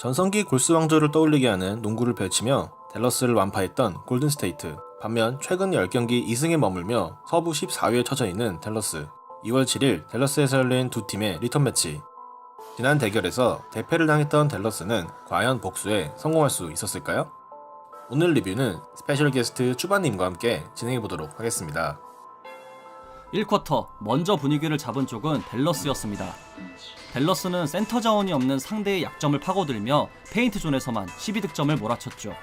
전성기 골스 왕조를 떠올리게 하는 농구를 펼치며 댈러스를 완파했던 골든스테이트. 반면 최근 10경기 2승에 머물며 서부 14위에 처져 있는 댈러스. 2월 7일 댈러스에서 열린 두 팀의 리턴 매치. 지난 대결에서 대패를 당했던 댈러스는 과연 복수에 성공할 수 있었을까요? 오늘 리뷰는 스페셜 게스트 추바님과 함께 진행해 보도록 하겠습니다. 1쿼터 먼저 분위기를 잡은 쪽은 댈러스였습니다. 댈러스는 센터 자원이 없는 상대의 약점을 파고들며 페인트 존에서만 12득점을 몰아쳤죠.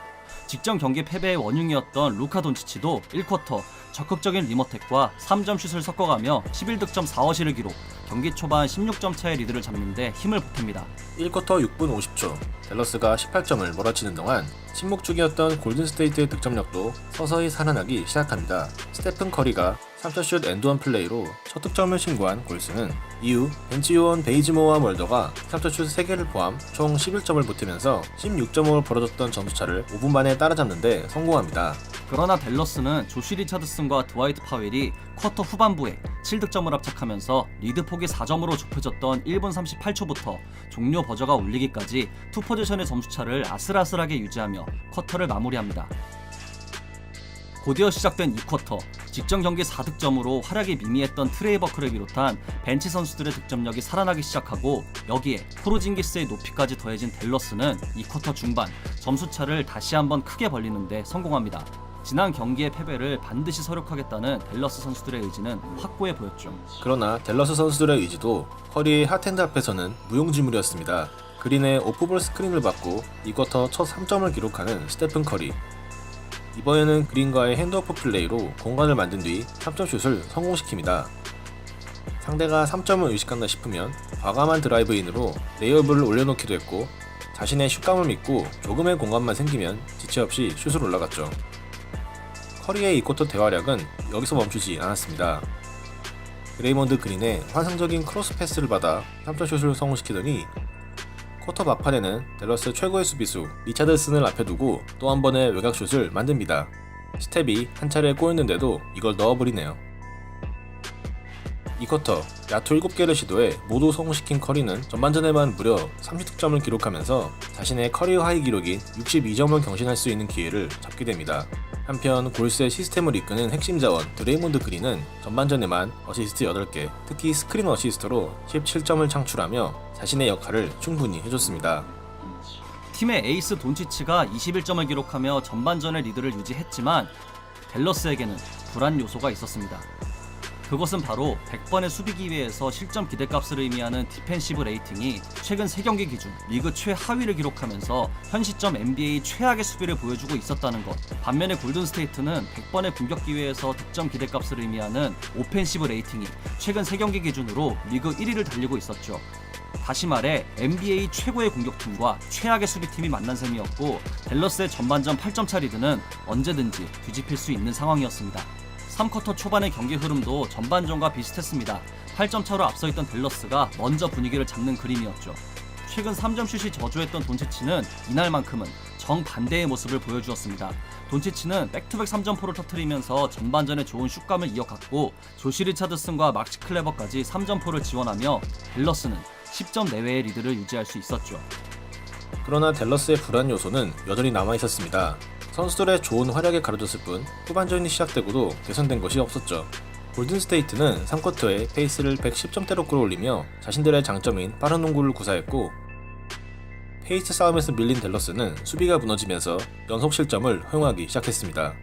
직전 경기 패배의 원흉이었던 루카 돈치치도 1쿼터 적극적인 리머텍과 3점 슛을 섞어가며 11득점 4어시를 기록, 경기 초반 16점 차의 리드를 잡는데 힘을 보탭니다. 1쿼터 6분 50초 댈러스가 18점을 몰아치는 동안 침묵 중이었던 골든스테이트의 득점력도 서서히 살아나기 시작합니다. 스테픈 커리가 3점슛 엔드원 플레이로 첫 득점을 신고한 골스는 이후 벤치 요원 베이즈모어와 멀더가 3점슛 3개를 포함 총 11점을 보태면서 16점으로 벌어졌던 점수차를 5분 만에 따라잡는데 성공합니다. 그러나 댈러스는 조시 리차드슨과 드와이트 파웰이 쿼터 후반부에 7득점을 합작하면서 리드 폭이 4점으로 좁혀졌던 1분 38초부터 종료 버저가 울리기까지 투 포지션의 점수차를 아슬아슬하게 유지하며 쿼터를 마무리합니다. 곧이어 시작된 2쿼터 직전 경기 4득점으로 활약이 미미했던 트레이버크를 비롯한 벤치 선수들의 득점력이 살아나기 시작하고 여기에 포르징기스의 높이까지 더해진 댈러스는 2쿼터 중반 점수차를 다시 한번 크게 벌리는데 성공합니다. 지난 경기의 패배를 반드시 서력하겠다는 댈러스 선수들의 의지는 확고해 보였죠. 그러나 댈러스 선수들의 의지도 커리의 핫핸드 앞에서는 무용지물이었습니다. 그린의 오프볼 스크린을 받고 2쿼터 첫 3점을 기록하는 스테픈 커리. 이번에는 그린과의 핸드오프 플레이로 공간을 만든 뒤 3점 슛을 성공시킵니다. 상대가 3점을 의식한다 싶으면 과감한 드라이브인으로 레이업을 올려놓기도 했고 자신의 슛감을 믿고 조금의 공간만 생기면 지체 없이 슛을 올라갔죠. 커리의 2쿼터 대활약은 여기서 멈추지 않았습니다. 그레이먼드 그린의 환상적인 크로스 패스를 받아 3점슛을 성공시키더니 쿼터 막판에는 댈러스 최고의 수비수 리차드슨을 앞에 두고 또 한 번의 외곽슛을 만듭니다. 스텝이 한 차례 꼬였는데도 이걸 넣어버리네요. 이 쿼터 야투 7개를 시도해 모두 성공시킨 커리는 전반전에만 무려 30득점을 기록하면서 자신의 커리어 하이 기록인 62점을 경신할 수 있는 기회를 잡게 됩니다. 한편 골스의 시스템을 이끄는 핵심 자원 드레이몬드 그린은 전반전에만 어시스트 8개, 특히 스크린 어시스트로 17점을 창출하며 자신의 역할을 충분히 해줬습니다. 팀의 에이스 돈치치가 21점을 기록하며 전반전의 리드를 유지했지만 댈러스에게는 불안 요소가 있었습니다. 그것은 바로 100번의 수비 기회에서 실점 기대값을 의미하는 디펜시브 레이팅이 최근 3경기 기준 리그 최하위를 기록하면서 현 시점 NBA 최악의 수비를 보여주고 있었다는 것. 반면에 골든 스테이트는 100번의 공격 기회에서 득점 기대값을 의미하는 오펜시브 레이팅이 최근 3경기 기준으로 리그 1위를 달리고 있었죠. 다시 말해 NBA 최고의 공격팀과 최악의 수비팀이 만난 셈이었고 댈러스의 전반전 8점 차 리드는 언제든지 뒤집힐 수 있는 상황이었습니다. 3쿼터 초반의 경기 흐름도 전반전과 비슷했습니다. 8점 차로 앞서 있던 댈러스가 먼저 분위기를 잡는 그림이었죠. 최근 3점 슛이 저조했던 돈치치는 이날만큼은 정반대의 모습을 보여주었습니다. 돈치치는 백투백 3점포를 터트리면서 전반전에 좋은 슛감을 이어갔고 조시 리차드슨과 막시 클레버까지 3점포를 지원하며 댈러스는 10점 내외의 리드를 유지할 수 있었죠. 그러나 댈러스의 불안 요소는 여전히 남아 있었습니다. 선수들의 좋은 활약에 가려졌을 뿐 후반전이 시작되고도 개선된 것이 없었죠. 골든스테이트는 3쿼터에 페이스를 110점대로 끌어올리며 자신들의 장점인 빠른 농구를 구사했고 페이스 싸움에서 밀린 댈러스는 수비가 무너지면서 연속 실점을 허용하기 시작했습니다.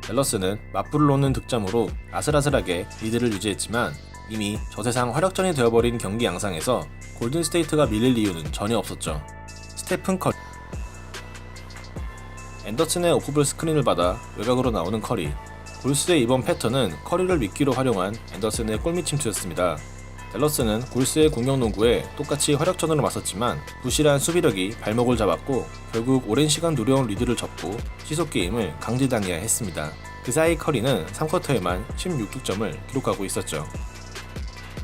댈러스는 맞불을 놓는 득점으로 아슬아슬하게 리드를 유지했지만 이미 저세상 화력전이 되어버린 경기 양상에서 골든스테이트가 밀릴 이유는 전혀 없었죠. 스테픈 커리 앤더슨의 오프볼 스크린을 받아 외곽으로 나오는 커리 골스의 이번 패턴은 커리를 미끼로 활용한 앤더슨의 골밑 침투였습니다. 댈러스는 골스의 공격 농구에 똑같이 화력전으로 맞섰지만 부실한 수비력이 발목을 잡았고 결국 오랜 시간 누려온 리드를 접고 시속 게임을 강제당해야 했습니다. 그 사이 커리는 3쿼터에만 16득점을 기록하고 있었죠.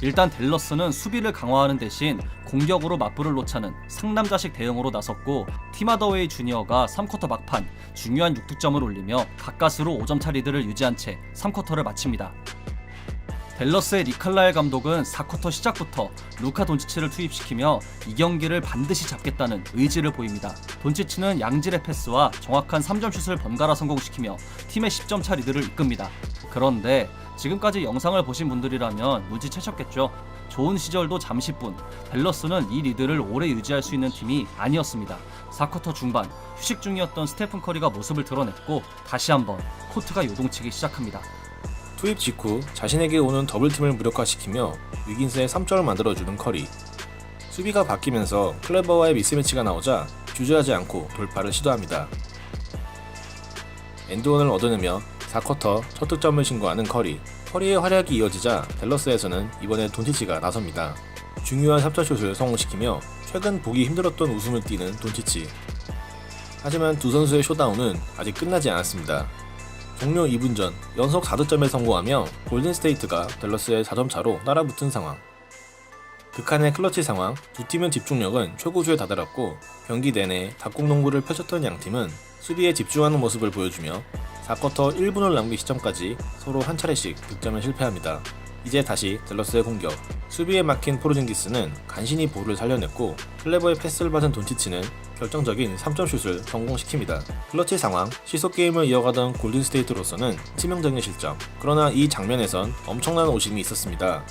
일단 댈러스는 수비를 강화하는 대신 공격으로 맞불을 놓자는 상남자식 대응으로 나섰고 티마더웨이 주니어가 3쿼터 막판 중요한 6득점을 올리며 가까스로 5점차 리드를 유지한 채 3쿼터를 마칩니다. 댈러스의 리칼라엘 감독은 4쿼터 시작부터 루카 돈치치를 투입시키며 이 경기를 반드시 잡겠다는 의지를 보입니다. 돈치치는 양질의 패스와 정확한 3점 슛을 번갈아 성공시키며 팀의 10점 차 리드를 이끕니다. 그런데 지금까지 영상을 보신 분들이라면 눈치채셨겠죠. 좋은 시절도 잠시뿐 댈러스는 이 리드를 오래 유지할 수 있는 팀이 아니었습니다. 4쿼터 중반 휴식 중이었던 스테픈 커리가 모습을 드러냈고 다시 한번 코트가 요동치기 시작합니다. 투입 직후 자신에게 오는 더블팀을 무력화시키며 위긴스의 3점을 만들어주는 커리. 수비가 바뀌면서 클레버와의 미스매치가 나오자 주저하지 않고 돌파를 시도합니다. 엔드원을 얻어내며 4쿼터 첫 득점을 신고하는 커리. 커리의 활약이 이어지자 댈러스에서는 이번에 돈치치가 나섭니다. 중요한 3점슛을 성공시키며 최근 보기 힘들었던 웃음을 띠는 돈치치. 하지만 두 선수의 쇼다운은 아직 끝나지 않았습니다. 종료 2분 전 연속 4득점에 성공하며 골든스테이트가 댈러스의 4점 차로 따라붙은 상황. 극한의 클러치 상황, 두 팀의 집중력은 최고조에 다다랐고 경기 내내 닭공농구를 펼쳤던 양 팀은 수비에 집중하는 모습을 보여주며 4쿼터 1분을 남긴 시점까지 서로 한 차례씩 득점에 실패합니다. 이제 다시 댈러스의 공격. 수비에 막힌 포르징기스는 간신히 볼을 살려냈고 클레버의 패스를 받은 돈치치는 결정적인 3점 슛을 성공시킵니다. 클러치 상황, 시속 게임을 이어가던 골든스테이트로서는 치명적인 실점. 그러나 이 장면에선 엄청난 오심이 있었습니다.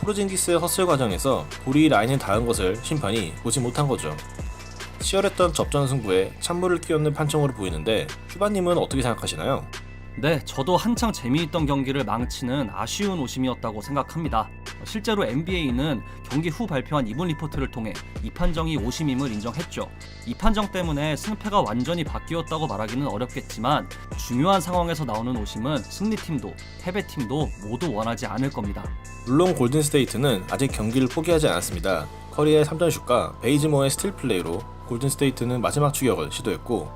포르징기스의 허슬 과정에서 볼이 라인에 닿은 것을 심판이 보지 못한 거죠. 치열했던 접전 승부에 찬물을 끼얹는 판정으로 보이는데 슈바님은 어떻게 생각하시나요? 네, 저도 한창 재미있던 경기를 망치는 아쉬운 오심이었다고 생각합니다. 실제로 NBA는 경기 후 발표한 이분 리포트를 통해 이 판정이 오심임을 인정했죠. 이 판정 때문에 승패가 완전히 바뀌었다고 말하기는 어렵겠지만 중요한 상황에서 나오는 오심은 승리팀도 패배팀도 모두 원하지 않을 겁니다. 물론 골든스테이트는 아직 경기를 포기하지 않았습니다. 커리의 3점슛과 베이지모의 스틸 플레이로 골든스테이트는 마지막 추격을 시도했고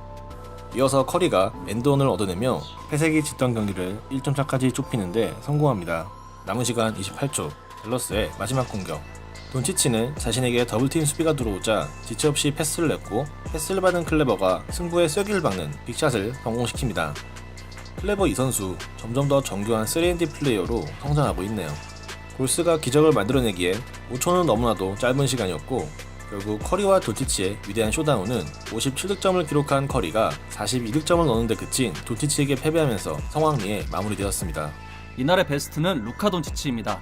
이어서 커리가 엔드원을 얻어내며 패색이 짙던 경기를 1점 차까지 좁히는데 성공합니다. 남은 시간 28초 댈러스의 마지막 공격 돈치치는 자신에게 더블팀 수비가 들어오자 지체 없이 패스를 냈고 패스를 받은 클레버가 승부의 쐐기를 박는 빅샷을 성공시킵니다. 클레버 이 선수 점점 더 정교한 3&D 플레이어로 성장하고 있네요. 골스가 기적을 만들어내기엔 5초는 너무나도 짧은 시간이었고 결국 커리와 도티치의 위대한 쇼다운은 57득점을 기록한 커리가 42득점을 넣는데 그친 도티치에게 패배하면서 성황리에 마무리되었습니다. 이날의 베스트는 루카 돈치치입니다.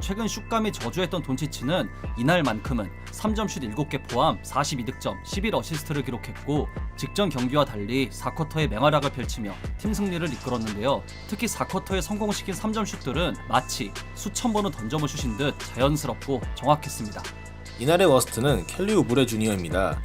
최근 슛감이 저주했던 돈치치는 이날만큼은 3점 슛 7개 포함 42득점, 11어시스트를 기록했고 직전 경기와 달리 4쿼터에 맹활약을 펼치며 팀 승리를 이끌었는데요. 특히 4쿼터에 성공시킨 3점 슛들은 마치 수천 번은 던져본 슛인 듯 자연스럽고 정확했습니다. 이날의 워스트는 켈리 우브레 주니어입니다.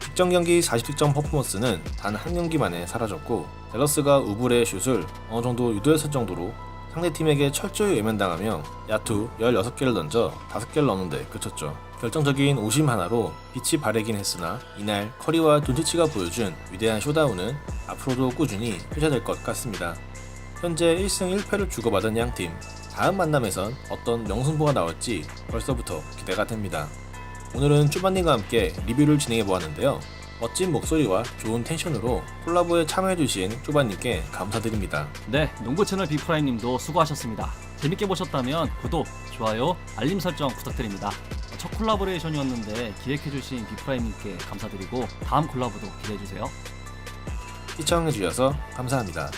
직전 경기 40득점 퍼포먼스는 단 한 경기 만에 사라졌고 댈러스가 우브레의 슛을 어느 정도 유도했을 정도로 상대팀에게 철저히 외면당하며 야투 16개를 던져 5개를 넣는데 그쳤죠. 결정적인 오심 하나로 빛이 바래긴 했으나 이날 커리와 돈치치가 보여준 위대한 쇼다운은 앞으로도 꾸준히 펼쳐질 것 같습니다. 현재 1승 1패를 주고받은 양팀 다음 만남에선 어떤 명승부가 나올지 벌써부터 기대가 됩니다. 오늘은 쭈바님과 함께 리뷰를 진행해 보았는데요. 멋진 목소리와 좋은 텐션으로 콜라보에 참여해주신 쭈바님께 감사드립니다. 네, 농구 채널 비프라임님도 수고하셨습니다. 재밌게 보셨다면 구독, 좋아요, 알림 설정 부탁드립니다. 첫 콜라보레이션이었는데 기획해주신 비프라임님께 감사드리고 다음 콜라보도 기대해주세요. 시청해주셔서 감사합니다.